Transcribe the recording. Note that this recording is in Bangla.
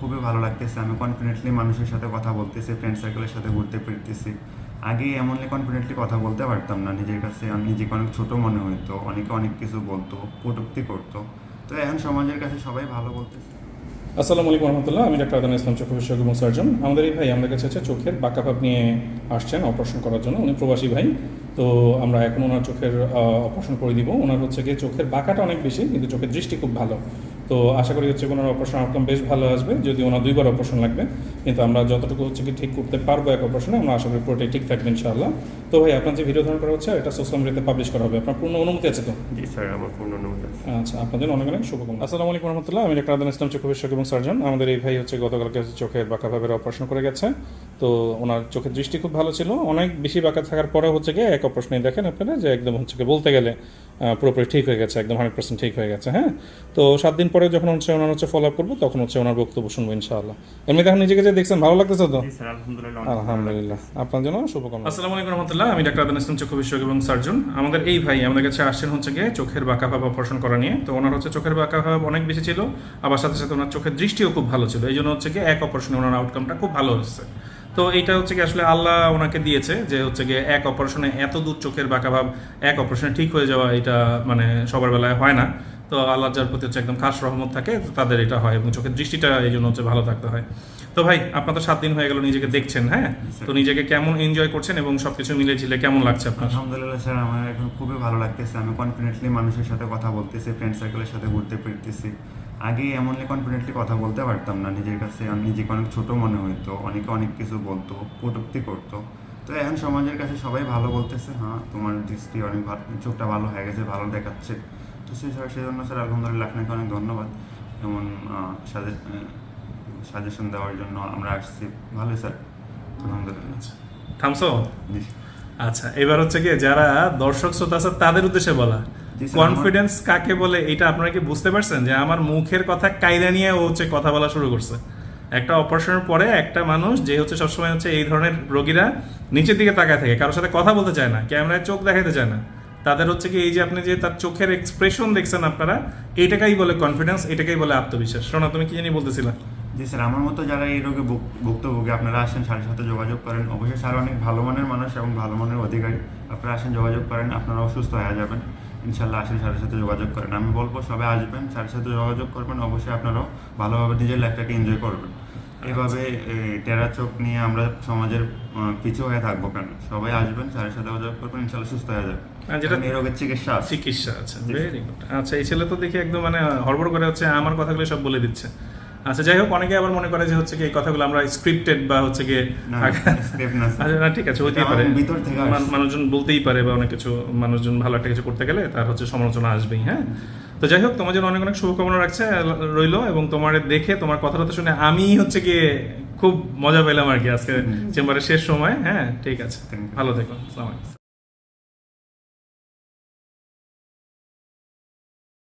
খুবই ভালো লাগতেছে। আমি কনফিডেন্টলি মানুষের সাথে কথা বলতেছি ফ্রেন্ড সার্কেলের সাথে ঘুরতে ফিরতেছি। আগে এমনলি কনফিডেন্টলি কথা বলতে পারতাম না নিজের কাছে। আমি নিজেকে অনেক ছোট মনে হইতো, অনেকে অনেক কিছু বলতো, কটুক্তি করতো। তো এখন সমাজের কাছে সবাই ভালো বলতেছে। আসসালামু আলাইকুম রহমতুল্লাহ। আমি ডাক্তার আদান ইসলাম চক্ষু বিশেষজ্ঞ সার্জন আমাদের এই ভাই আমাদের কাছে হচ্ছে চোখের বাঁকা বাঁকাভাব নিয়ে আসছেন অপারেশন করার জন্য। উনি প্রবাসী ভাই। তো আমরা এখন ওনার চোখের অপারেশন করে দিব। ওনার হচ্ছে গিয়ে চোখের বাঁকাটা অনেক বেশি, কিন্তু চোখের দৃষ্টি খুব ভালো। তো আশা করি হচ্ছে ওনার অপারেশন আউটকাম বেশ ভালো আসবে যদি ওনার দুইবার অপারেশন লাগবে কিন্তু আমরা যতটুকু হচ্ছে কি ঠিক করতে পারব এক অপারেশনে আমরা আশা করি পুরোটাই ঠিক থাকবে ইনশাআল্লাহ। তো ভাই আপনার যে ভিডিও ধারণ করা হচ্ছে এটা সোশ্যাল মিডিয়াতে পাবলিশ করা হবে। আপনার পূর্ণ অনুমতি আছে তো? জি স্যার আমার পূর্ণ অনুমতি আছে। আচ্ছা আপনাদের অনেক অনেক শুভকামনা। আসসালামু আলাইকুম রহমতুল্লাহ আমি ডাক্তার আদান ইসলাম চক্ষু বিশেষজ্ঞ এবং সার্জন আমাদের এই ভাই হচ্ছে গতকালকে চোখের বাঁকাভাবের অপারেশন করে গেছে। তো ওনার চোখের দৃষ্টি খুব ভালো ছিল। অনেক বেশি বাঁকা থাকার পরে হচ্ছে গিয়ে এক অপারেশনে দেখেন আপনারা যে একদম হচ্ছে গিয়ে বলতে গেলে পুরোপুরি ঠিক হয়ে গেছে একদম হান্ড্রেড পার্সেন্ট ঠিক হয়ে গেছে হ্যাঁ? তো সাত দিন পরে যখন হচ্ছে ওনার হচ্ছে ফলো আপ করব তখন হচ্ছে ওনার বক্তব্য শুনব ইনশাআল্লাহ। এমনি এখন নিজেকে যে দেখছেন ভালো লাগতেছে তো? আলহামদুলিল্লাহ আলহামদুলিল্লাহ। আপনার জন্য শুভকামনা। আসসালামু আলাইকুম রহমতুল্লাহ আমি ডাক্তার আদান ইসলাম চক্ষু বিশেষজ্ঞ এবং সার্জন। আমাদের এই ভাই আমাদের কাছে আসছেন হচ্ছে গিয়ে চোখের বাঁকা ভাব অপারেশন করা নিয়ে। তো ওনার হচ্ছে চোখের বাঁকা ভাব অনেক বেশি ছিল আবার সাথে সাথে ওনার চোখের দৃষ্টিও খুব ভালো ছিল। এই জন্য হচ্ছে গিয়ে এক অপারেশনে ওনার আউটকামটা খুব ভালো হচ্ছে। তো এইটা হচ্ছে কি আসলে আল্লাহ ওনাকে দিয়েছে যে হচ্ছে গিয়ে এক অপারেশনে এত দূর চোখের বাঁকা ভাব এক অপারেশনে ঠিক হয়ে যাওয়া এটা মানে সবার বেলায় হয় না। তো আল্লাহ যার প্রতি হচ্ছে একদম খাস রহমত থাকে তাদের এটা হয় এবং চোখের দৃষ্টিটা এই জন্য হচ্ছে ভালো থাকতে হয়। তো ভাই, আপনার তো সাত দিন হয়ে গেল নিজেকে দেখছেন হ্যাঁ? তো নিজেকে কেমন এনজয় করছেন এবং সবকিছু মিলে ঝিলে কেমন লাগছে আপনার? আলহামদুলিল্লাহ স্যার, আমার এখন খুবই ভালো লাগতেছে। আমি কনফিডেন্টলি মানুষের সাথে কথা বলতেছি ফ্রেন্ড সার্কেলের সাথে ঘুরতে ফিরতেছি। আগে এমনলি কনফিডেন্টলি কথা বলতে পারতাম না নিজের কাছে। আমি নিজেকে অনেক ছোট মনে হইতো, অনেকে অনেক কিছু বলতো, কটুক্তি করতো। তো এখন সমাজের কাছে সবাই ভালো বলতেছে হ্যাঁ তোমার দৃষ্টি অনেক ভালো, চোখটা ভালো হয়ে গেছে, ভালো দেখাচ্ছে। তো সেই সেজন্য স্যার আলহামদুলিল্লাহ আপনাকে অনেক ধন্যবাদ। এমন সাজেশন দেওয়ার জন্য আমরা আসছি। ভালোই স্যার। আলহামদুলিল্লাহ। থামসো আচ্ছা এবার হচ্ছে কি যারা দর্শক শ্রোতা আছে তাদের উদ্দেশ্যে বলা। কনফিডেন্স কাকে বলে এটা আপনারা কি বুঝতে পারছেন? যে আমার মুখের কথা কায়দা নিয়ে ও হচ্ছে কথা বলা শুরু করছে। একটা অপারেশনের পরে একটা মানুষ যে হচ্ছে সবসময় হচ্ছে এই ধরনের রোগীরা নিচের দিকে তাকায় থাকে কারোর সাথে কথা বলতে চায় না ক্যামেরায় চোখ দেখাতে চায় না। তাদের হচ্ছে কি, এই যে আপনি যে তার চোখের এক্সপ্রেশন দেখছেন আপনারা, এটাকেই বলে কনফিডেন্স এটাকেই বলে আত্মবিশ্বাস। শোনা তুমি কি জানি বলতেছিলা? জি স্যার, আমার মতো যারা এই রোগে ভুগ- ভুক্তভোগী, আপনারা আসেন স্যারের সাথে যোগাযোগ করেন। অবশ্যই স্যার অনেক ভালো মানের মানুষ এবং ভালো মানের অধিকারী। আপনারা আসেন, যোগাযোগ করেন, আপনারা অসুস্থ হয়ে যাবেন। ইনশাল্লাহ আসেন স্যারের সাথে যোগাযোগ করেন। আমি বলব, সবাই আসবেন স্যারের সাথে যোগাযোগ করবেন। অবশ্যই আপনারাও ভালোভাবে নিজের লাইফটাকে এনজয় করবেন। এভাবে টেরা চোখ নিয়ে আমরা সমাজের পিছু হয়ে থাকব কেন? সবাই আসবেন সাড়ে সাথে হাজার করবেন ইনশাল্লাহ সুস্থ হয়ে যাবে। যেটা- রোগের চিকিৎসা আছে। চিকিৎসা ভেরি গুড আচ্ছা এই ছেলে তো দেখি একদম মানে হড়বড় করে হচ্ছে আমার কথাগুলো সব বলে দিচ্ছে। আচ্ছা যাই হোক অনেকে আবার মনে করে যে হচ্ছে কি এই কথাগুলো আমরা স্ক্রিপ্টেড বা হচ্ছে কি। আচ্ছা না ঠিক আছে হইতেই পারে। মান- মানুষজন বলতেই পারে বা অনেক কিছু মানুষজন ভালো একটা কিছু করতে গেলে তার হচ্ছে সমালোচনা আসবেই হ্যাঁ? তো যাই হোক তোমার জন্য অনেক অনেক শুভকামনা রাখছে রইল এবং তোমার দেখে তোমার কথাটা শুনে আমি হচ্ছে গিয়ে খুব মজা পেলাম আর কি আজকে চেম্বারের শেষ সময় হ্যাঁ? ঠিক আছে ভালো থেকো আসসালামু আলাইকুম।